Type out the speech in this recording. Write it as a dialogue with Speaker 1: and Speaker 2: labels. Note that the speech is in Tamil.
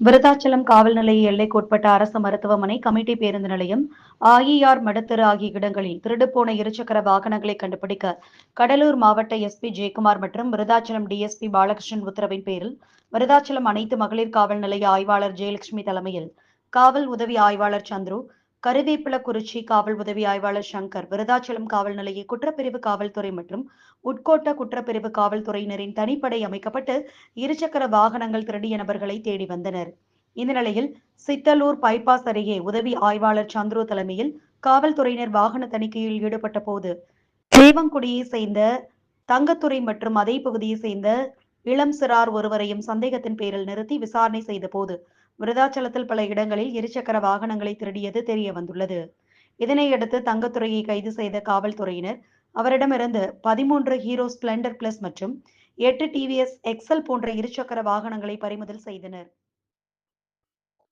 Speaker 1: விருதாச்சலம் காவல் நிலைய எல்லைக்குட்பட்ட அரசு மருத்துவமனை கமிட்டி பேருந்து நிலையம் ஆயிஆர் மடத்தெரு ஆகிய இடங்களில் திருடுபோன இருசக்கர வாகனங்களை கண்டுபிடிக்க கடலூர் மாவட்ட எஸ்பி ஜெயக்குமார் மற்றும் விருதாச்சலம் டிஎஸ்பி பாலகிருஷ்ணன் உத்தரவின் பேரில் விருதாச்சலம் அனைத்து மகளிர் காவல் நிலைய ஆய்வாளர் ஜெயலட்சுமி தலைமையில் காவல் உதவி ஆய்வாளர் சந்துரு கருவேப்பிலக்குறிச்சி காவல் உதவி ஆய்வாளர் சங்கர் விருதாச்சலம் காவல் நிலைய குற்றப்பிரிவு காவல்துறை மற்றும் உட்கோட்ட குற்றப்பிரிவு காவல்துறையினரின் தனிப்படை அமைக்கப்பட்டு இருசக்கர வாகனங்கள் திருடிய நபர்களை தேடி வந்தனர். இந்த நிலையில் சித்தலூர் பைபாஸ் அருகே உதவி ஆய்வாளர் சந்துரு தலைமையில் காவல்துறையினர் வாகன தணிக்கையில் ஈடுபட்ட போது தேவங்குடியை சேர்ந்த தங்கத்துறை மற்றும் அதே பகுதியை சேர்ந்த இளம் சிறார் ஒருவரையும் சந்தேகத்தின் பேரில் நிறுத்தி விசாரணை செய்த போது விருதாச்சலத்தில் பல இடங்களில் இருசக்கர வாகனங்களை திருடியது தெரிய வந்துள்ளது. இதனையடுத்து தங்கத்துறையை கைது செய்த காவல்துறையினர் அவரிடமிருந்து பதிமூன்று ஹீரோ ஸ்பிளெண்டர் பிளஸ் மற்றும் எட்டு டிவிஎஸ் எக்ஸல் போன்ற இருசக்கர வாகனங்களை பறிமுதல் செய்தனர்.